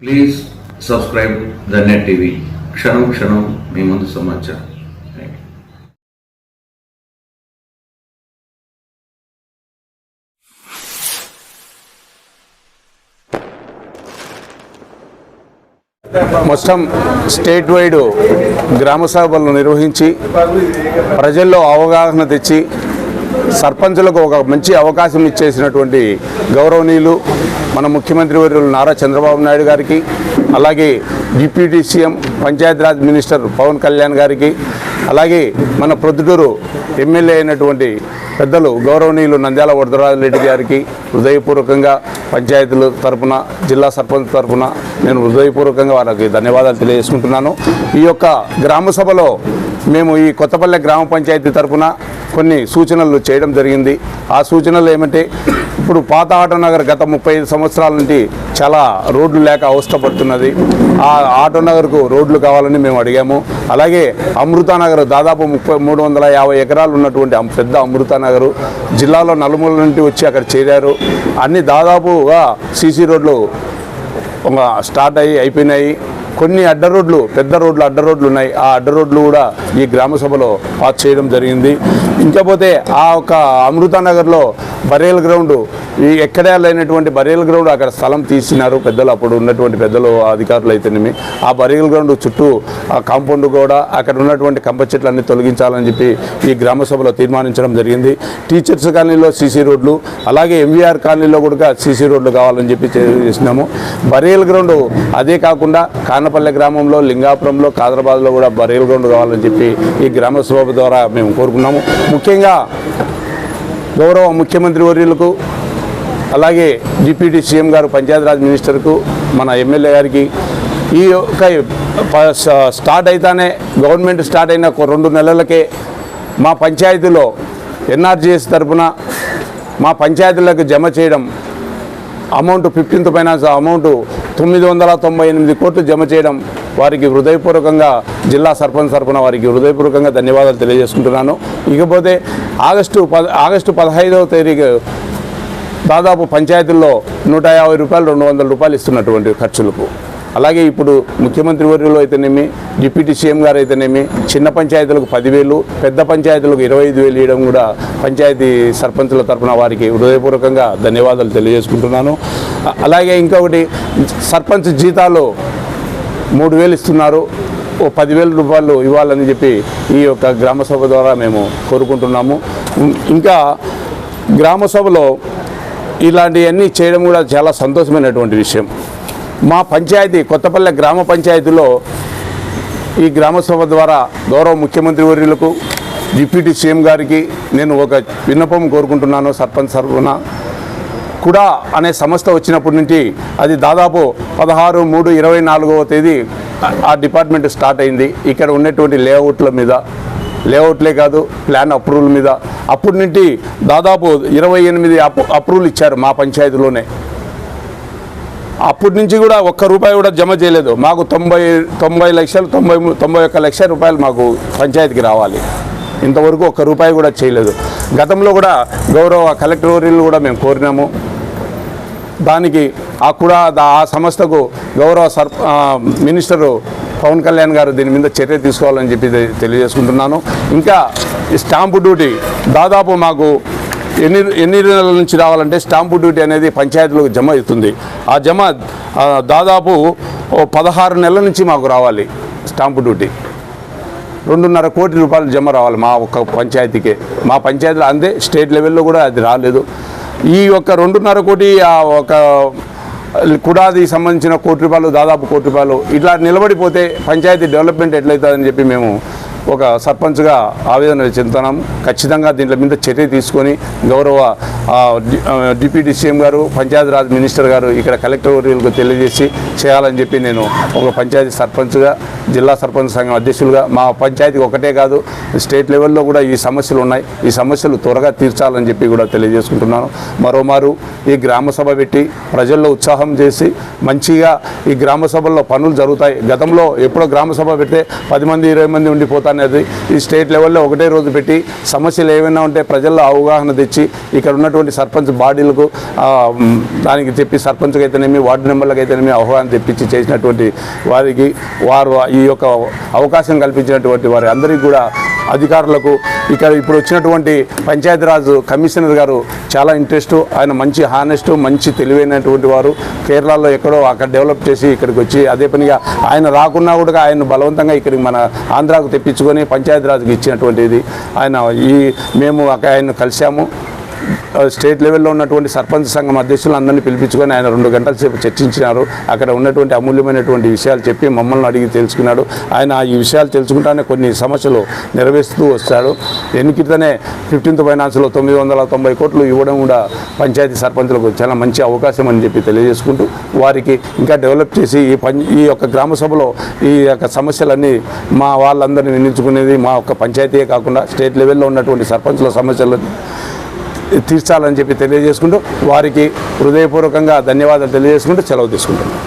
Please subscribe the net TV క్షణం క్షణం మీ ముందు సమాచారం. మొత్తం స్టేట్ వైడ్ గ్రామ సభలు నిర్వహించి ప్రజల్లో అవగాహన తెచ్చి సర్పంచులకు ఒక మంచి అవకాశం ఇచ్చేసినటువంటి గౌరవనీయులు మన ముఖ్యమంత్రి వర్యులు నారా చంద్రబాబు నాయుడు గారికి అలాగే deputy CM Panchayati Raj minister Pavan Kalyan గారికి అలాగే మన ప్రొద్దుటూరు ఎమ్మెల్యే అయినటువంటి పెద్దలు గౌరవనీయులు నంద్యాల వరదరాజు రెడ్డి గారికి హృదయపూర్వకంగా పంచాయతీల తరఫున జిల్లా సర్పంచ్ తరఫున నేను హృదయపూర్వకంగా వారికి ధన్యవాదాలు తెలియజేసుకుంటున్నాను. ఈ యొక్క గ్రామ సభలో మేము ఈ కొత్తపల్లె గ్రామ పంచాయతీ తరఫున కొన్ని సూచనలు చేయడం జరిగింది. ఆ సూచనలు ఏమంటే ఇప్పుడు పాత ఆటో నగర్ గత ముప్పై సంవత్సరాల నుండి చాలా రోడ్లు లేక అవస్థపడుతున్నది ఆ ఆటో నగర్కు రోడ్లు కావాలని మేము అడిగాము. అలాగే అమృతానగర్ దాదాపు ముప్పై మూడు వందల యాభై ఎకరాలు ఉన్నటువంటి పెద్ద అమృతానగర్ జిల్లాలో నలుమూల నుండి వచ్చి అక్కడ చేరారు. అన్ని దాదాపుగా సీసీ రోడ్లు ఒక స్టార్ట్ అయ్యి అయిపోయినాయి. కొన్ని అడ్డ రోడ్లు పెద్ద రోడ్లు అడ్డ రోడ్లు ఉన్నాయి. ఆ అడ్డ రోడ్లు కూడా ఈ గ్రామ సభలో పాస్ చేయడం జరిగింది. ఇంకపోతే ఆ ఒక అమృతానగర్లో బరేల్ గ్రౌండ్ ఈ ఎక్కడే లేనటువంటి బరేల్ గ్రౌండ్ అక్కడ స్థలం తీసినారు పెద్దలు. అప్పుడు ఉన్నటువంటి పెద్దలు అధికారులు అయితేనేమి. ఆ బరేల్ గ్రౌండ్ చుట్టూ ఆ కాంపౌండ్ కూడా అక్కడ ఉన్నటువంటి కంప చెట్లన్నీ తొలగించాలని చెప్పి ఈ గ్రామ సభలో తీర్మానించడం జరిగింది. టీచర్స్ కాలనీలో సీసీ రోడ్లు అలాగే ఎంవీఆర్ కాలనీలో కూడా సీసీ రోడ్లు కావాలని చెప్పి చేసినాము. బరేల్ గ్రౌండ్ అదే కాకుండా కానపల్లె గ్రామంలో లింగాపురంలో కాదరాబాద్లో కూడా బరీల్ గ్రౌండ్ కావాలని చెప్పి ఈ గ్రామ సభ ద్వారా మేము కోరుకున్నాము. ముఖ్యంగా గౌరవ ముఖ్యమంత్రి వర్యులకు అలాగే డిప్యూటీ సీఎం గారు పంచాయతీరాజ్ మినిస్టర్కు మన ఎమ్మెల్యే గారికి ఈ యొక్క స్టార్ట్ అయితేనే గవర్నమెంట్ స్టార్ట్ అయిన రెండు నెలలకే మా పంచాయతీలో ఎన్ఆర్జీఎస్ తరపున మా పంచాయతీలకు జమ చేయడం అమౌంట్ ఫిఫ్టీన్త్ ఫైనాన్స్ అమౌంట్ తొమ్మిది వందల తొంభై ఎనిమిది కోట్లు జమ చేయడం వారికి హృదయపూర్వకంగా జిల్లా సర్పంచ్ తరపున వారికి హృదయపూర్వకంగా ధన్యవాదాలు తెలియజేసుకుంటున్నాను. ఇకపోతే ఆగస్టు పద ఆగస్టు పదహైదవ తేదీకి దాదాపు పంచాయతీల్లో నూట యాభై రూపాయలు రెండు వందల రూపాయలు ఇస్తున్నటువంటి ఖర్చులకు. అలాగే ఇప్పుడు ముఖ్యమంత్రి వర్యులు అయితేనేమి డిప్యూటీ సీఎం గారు అయితేనేమి చిన్న పంచాయతీలకు పదివేలు పెద్ద పంచాయతీలకు ఇరవై ఐదు వేలు ఇవ్వడం కూడా పంచాయతీ సర్పంచుల తరఫున వారికి హృదయపూర్వకంగా ధన్యవాదాలు తెలియజేసుకుంటున్నాను. అలాగే ఇంకొకటి సర్పంచ్ జీతాలు మూడు వేలు ఇస్తున్నారు ఓ పదివేల రూపాయలు ఇవ్వాలని చెప్పి ఈ యొక్క గ్రామసభ ద్వారా మేము కోరుకుంటున్నాము. ఇంకా గ్రామసభలో ఇలాంటివన్నీ చేయడం కూడా చాలా సంతోషమైనటువంటి విషయం. మా పంచాయతీ కొత్తపల్లె గ్రామ పంచాయతీలో ఈ గ్రామ సభ ద్వారా గౌరవ ముఖ్యమంత్రి వర్యులకు డిప్యూటీ సీఎం గారికి నేను ఒక విన్నపం కోరుకుంటున్నాను సర్పంచ్ సర్వన. కూడా అనే సంస్థ వచ్చినప్పటి నుంచి అది దాదాపు పదహారు మూడు ఇరవై నాలుగవ తేదీ ఆ- డిపార్ట్మెంట్ స్టార్ట్ అయింది. ఇక్కడ ఉన్నటువంటి లేఅవుట్ల మీద లేఅవుట్లే కాదు ప్లాన్ అప్రూవల్ మీద. అప్పటి నుండి దాదాపు ఇరవై ఎనిమిది అప్ అప్రూవల్ ఇచ్చారు మా పంచాయతీలోనే. అప్పటి నుంచి కూడా ఒక్క రూపాయి కూడా జమ చేయలేదు. మాకు తొంభై తొంభై లక్షలు తొంభై తొంభై ఒక్క లక్ష రూపాయలు మాకు పంచాయతీకి రావాలి. ఇంతవరకు ఒక్క రూపాయి కూడా చేయలేదు. గతంలో కూడా గౌరవ కలెక్టర్ కూడా మేము కోరినాము. దానికి ఆ కూడా దా- ఆ సంస్థకు గౌరవ సర్ మినిస్టరు పవన్ కళ్యాణ్ గారు దీని మీద చర్య తీసుకోవాలని చెప్పి తెలియజేసుకుంటున్నాను. ఇంకా ఈ స్టాంపు డ్యూటీ దాదాపు మాకు ఎన్ని ఎన్ని నెలల నుంచి రావాలంటే స్టాంపు డ్యూటీ అనేది పంచాయతీలకు జమ అవుతుంది. ఆ జమ దాదాపు పదహారు నెలల నుంచి మాకు రావాలి స్టాంపు డ్యూటీ. రెండున్నర కోటి రూపాయలు జమ రావాలి మా ఒక్క పంచాయతీకే. మా పంచాయతీలో అందే స్టేట్ లెవెల్లో కూడా అది రాలేదు. ఈ యొక్క రెండున్నర కోటి ఒక కుడాది సంబంధించిన కోటి రూపాయలు దాదాపు కోటి రూపాయలు ఇట్లా నిలబడిపోతే పంచాయతీ డెవలప్మెంట్ ఎట్లయితుందని చెప్పి మేము ఒక సర్పంచ్గా ఆవేదన చెందుతున్నాం. ఖచ్చితంగా దీంట్లో మీద చర్య తీసుకొని గౌరవ డిప్యూటీ సీఎం గారు పంచాయతీరాజ్ మినిస్టర్ గారు ఇక్కడ కలెక్టర్ వర్యులకు తెలియజేసి చేయాలని చెప్పి నేను ఒక పంచాయతీ సర్పంచ్గా జిల్లా సర్పంచ్ సంఘం అధ్యక్షులుగా మా పంచాయతీకి ఒకటే కాదు స్టేట్ లెవెల్లో కూడా ఈ సమస్యలు ఉన్నాయి. ఈ సమస్యలు త్వరగా తీర్చాలని చెప్పి కూడా తెలియజేసుకుంటున్నాను. మరోమారు ఈ గ్రామ సభ పెట్టి ప్రజల్లో ఉత్సాహం చేసి మంచిగా ఈ గ్రామ సభల్లో పనులు జరుగుతాయి. గతంలో ఎప్పుడో గ్రామ సభ పెడితే పది మంది ఇరవై మంది ఉండిపోతారు అనేది ఈ స్టేట్ లెవెల్లో ఒకటే రోజు పెట్టి సమస్యలు ఏమైనా ఉంటే ప్రజల్లో అవగాహన తెచ్చి ఇక్కడ ఉన్నటువంటి సర్పంచ్ బాడీలకు దానికి చెప్పి సర్పంచ్కి అయితేనేమి వార్డు మెంబర్లకు అయితేనేమి అవగాహన తెప్పించి చేసినటువంటి వారికి వారు ఈ యొక్క అవకాశం కల్పించినటువంటి వారి అందరికీ కూడా అధికారులకు ఇక్కడ ఇప్పుడు వచ్చినటువంటి పంచాయతీరాజ్ కమిషనర్ గారు చాలా ఇంట్రెస్ట్ ఆయన మంచి హానెస్ట్ మంచి తెలివైనటువంటి వారు. కేరళలో ఎక్కడో అక్కడ డెవలప్ చేసి ఇక్కడికి వచ్చి అదే పనిగా ఆయన రాకున్నా కూడా ఆయన బలవంతంగా ఇక్కడికి మన ఆంధ్రాకు తెప్పించుకొని పంచాయతీరాజ్కి ఇచ్చినటువంటిది. ఆయన ఈ మేము అక్కడ ఆయన కలిసాము స్టేట్ లెవెల్లో ఉన్నటువంటి సర్పంచ్ సంఘం అధ్యక్షులు అందరినీ పిలిపించుకొని ఆయన రెండు గంటల సేపు చర్చించినారు. అక్కడ ఉన్నటువంటి అమూల్యమైనటువంటి విషయాలు చెప్పి మమ్మల్ని అడిగి తెలుసుకున్నాడు. ఆయన ఈ విషయాలు తెలుసుకుంటానే కొన్ని సమస్యలు నెరవేరుస్తూ వస్తాడు. ఎన్నికతనే ఫిఫ్టీన్త్ ఫైనాన్స్లో తొమ్మిది వందల తొంభై కోట్లు ఇవ్వడం కూడా పంచాయతీ సర్పంచులకు చాలా మంచి అవకాశం అని చెప్పి తెలియజేసుకుంటూ వారికి ఇంకా డెవలప్ చేసి ఈ పం ఈ యొక్క గ్రామ సభలో ఈ యొక్క సమస్యలన్నీ మా వాళ్ళందరినీ నిర్ణయించుకునేది మా యొక్క పంచాయతీయే కాకుండా స్టేట్ లెవెల్లో ఉన్నటువంటి సర్పంచుల సమస్యలు తీర్చాలని చెప్పి తెలియజేసుకుంటూ వారికి హృదయపూర్వకంగా ధన్యవాదాలు తెలియజేసుకుంటూ సెలవు తీసుకుంటున్నాను